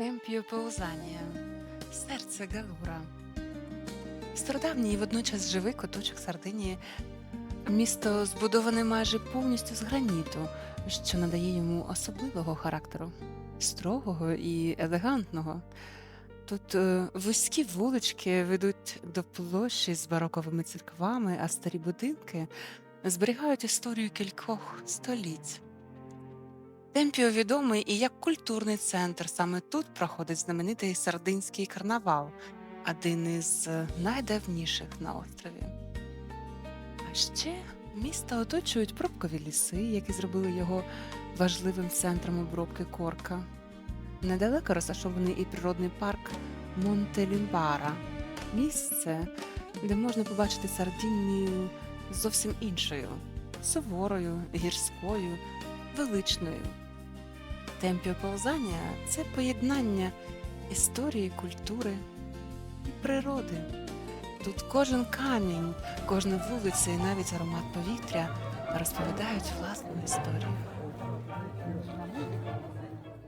Темпіо Паузанія, серце Галура. Стародавній і водночас живий куточок Сардинії. Місто збудоване майже повністю з граніту, що надає йому особливого характеру, строгого і елегантного. Тут е, вузькі вулички ведуть до площі з бароковими церквами, а старі будинки зберігають історію кількох століть. Темпіо відомий і як культурний центр. Саме тут проходить знаменитий сардинський карнавал, один із е, найдавніших на острові. А ще місто оточують пробкові ліси, які зробили його важливим центром обробки корка. Недалеко розташований і природний парк Монтелімбара, місце, де можна побачити Сардинію зовсім іншою, суворою, гірською, величною. Темпіоповзання це поєднання історії, культури і природи. Тут кожен камінь, кожна вулиця і навіть аромат повітря розповідають власну історію.